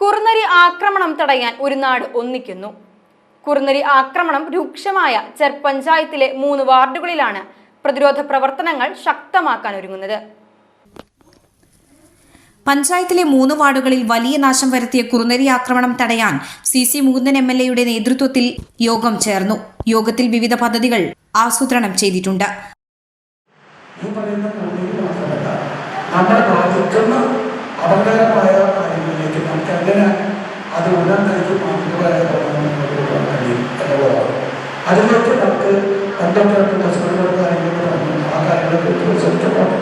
കുറുനരി ആക്രമണം തടയാൻ ഒരു നാട് ഒന്നിക്കുന്നു. കുറുനരി ആക്രമണം രൂക്ഷമായ ചെർപഞ്ചായത്തിലെ മൂന്ന് വാർഡുകളിലാണ് പ്രതിരോധ പ്രവർത്തനങ്ങൾ ശക്തമാക്കാൻ ഒരുങ്ങുന്നത്. പഞ്ചായത്തിലെ മൂന്ന് വാർഡുകളിൽ വലിയ നാശം വരുത്തിയ കുറുനരി ആക്രമണം തടയാൻ C C Mukundan M L എയുടെ നേതൃത്വത്തിൽ യോഗം ചേർന്നു. യോഗത്തിൽ വിവിധ പദ്ധതികൾ ആസൂത്രണം ചെയ്തിട്ടുണ്ട്. അപകടകരമായ എങ്ങനെ ഉന്നതയിലേക്ക് മാതൃകയായ മുന്നോട്ട് കഴിയും എന്നുള്ളതാണ് അതിനൊക്കെ നമുക്ക് എന്തൊക്കെ പ്രശ്നങ്ങളും കാര്യങ്ങൾ പറഞ്ഞു ആ കാര്യങ്ങളൊക്കെ തീർച്ചയായിട്ടും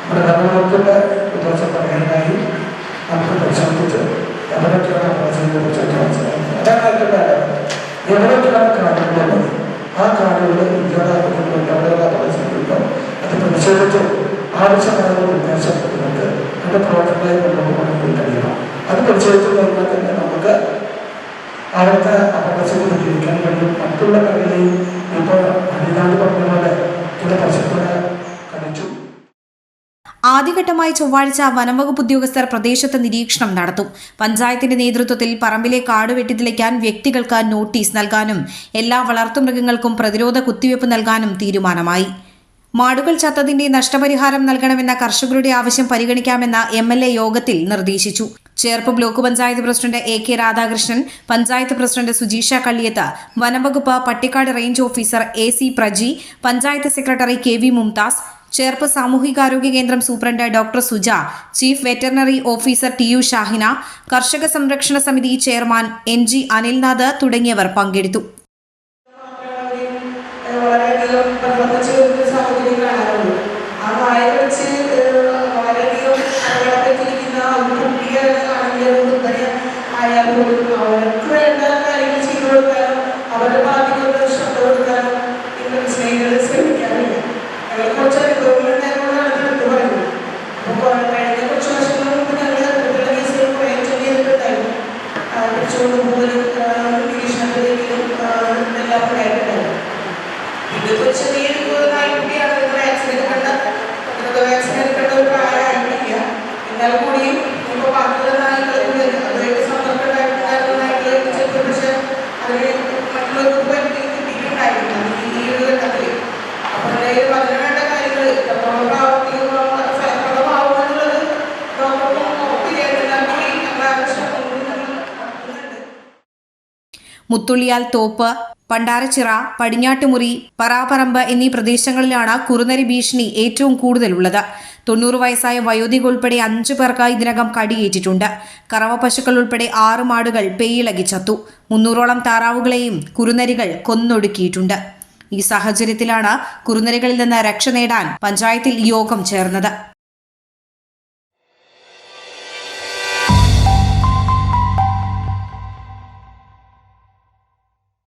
നമ്മുടെ ഭരണകൂടത്തിന്റെ ഉദ്ദേശം പറയാനായി നമുക്ക് പരിശ്രമിച്ച് എവിടെയൊക്കെയാണ് പ്രശ്നങ്ങളെ കുറിച്ചൊക്കെ മനസ്സിലാക്കുന്നത്. അതാണ് ഏറ്റവും വേണ്ടത് എവിടൊക്കെയാണ് കാരണങ്ങളുള്ളത് ആ കാരണങ്ങൾ ഇന്ത്യയുടെ എവിടെയുള്ള പ്രശ്നങ്ങളുണ്ടോ അത് പ്രതിഷേധിച്ച് ആവശ്യമായ നിർദ്ദേശം നമുക്ക് അതിന്റെ പ്രവർത്തനങ്ങളെ കൊണ്ടുപോകണമെങ്കിൽ കഴിയണം. അത് പ്രതിഷേധിച്ച് കഴിഞ്ഞാൽ തന്നെ ജീവിക്കാൻ കഴിയും മറ്റുള്ള കളികളെയും ഇപ്പോൾ അടിനാട് പറഞ്ഞ പോലെ ചില പശുക്കളെ കഴിച്ചു ആദ്യഘട്ടമായി ചൊവ്വാഴ്ച വനംവകുപ്പ് ഉദ്യോഗസ്ഥർ പ്രദേശത്ത് നിരീക്ഷണം നടത്തും. പഞ്ചായത്തിന്റെ നേതൃത്വത്തിൽ പറമ്പിലെ കാട് വെട്ടിത്തെളിക്കാൻ വ്യക്തികൾക്ക് നോട്ടീസ് നൽകാനും എല്ലാ വളർത്തുമൃഗങ്ങൾക്കും പ്രതിരോധ കുത്തിവയ്പ് നൽകാനും തീരുമാനമായി. മാടുകൾ ചത്തതിന്റെ നഷ്ടപരിഹാരം നൽകണമെന്ന കർഷകരുടെ ആവശ്യം പരിഗണിക്കാമെന്ന എ യോഗത്തിൽ നിർദ്ദേശിച്ചു. Cherpu block panchayat president A K Radhakrishnan panchayat president Sujeesha Kalliyath വനംവകുപ്പ് Pattikkad range officer A C Praji panchayat secretary K V Mumtaz Cherpu സാമൂഹികാരോഗ്യ കേന്ദ്രം superintendent doctor Suja chief veterinary officer T U Shahina കർഷക സംരക്ഷണ സമിതി chairman N G Anilnath തുടങ്ങിയവർ പങ്കെടുത്തു. അവരുടെ ബാധ്യതകൾ ശ്രദ്ധ കൊടുക്കാനും ഇന്ന് സ്നേഹികളെ ശ്രമിക്കാറില്ല ഞങ്ങൾ കുറച്ച് അനുഭവങ്ങൾ ഞങ്ങളാണ് എടുത്തു പറയുന്നത്. അപ്പോൾ കഴിഞ്ഞ കുറച്ച് വർഷങ്ങൾ ഞങ്ങൾ കുട്ടികളുടെ കേസുകൾ കുറേ ചെയ്തിട്ടുണ്ടായിരുന്നു. പിടിച്ചുകൊണ്ട് നിരീക്ഷണത്തിലേക്കും എല്ലാം ചെറിയൊരു മുത്തുള്ളിയാൽ തോപ്പ് പണ്ടാരച്ചിറ പടിഞ്ഞാട്ടുമുറി പറാപറമ്പ് എന്നീ പ്രദേശങ്ങളിലാണ് കുറുനരി ഭീഷണി ഏറ്റവും കൂടുതലുള്ളത്. തൊണ്ണൂറ് വയസ്സായ വയോധിക ഉൾപ്പെടെ അഞ്ചു പേർക്ക് ഇതിനകം കടിയേറ്റിട്ടുണ്ട്. കറവ പശുക്കൾ ഉൾപ്പെടെ ആറ് മാടുകൾ പേയിളകി ചത്തു. മുന്നൂറോളം താറാവുകളെയും കുറുനരികൾ കൊന്നൊടുക്കിയിട്ടുണ്ട്. ഈ സാഹചര്യത്തിലാണ് കുറുനരികളിൽ നിന്ന് രക്ഷ നേടാൻ പഞ്ചായത്തിൽ യോഗം ചേർന്നത്.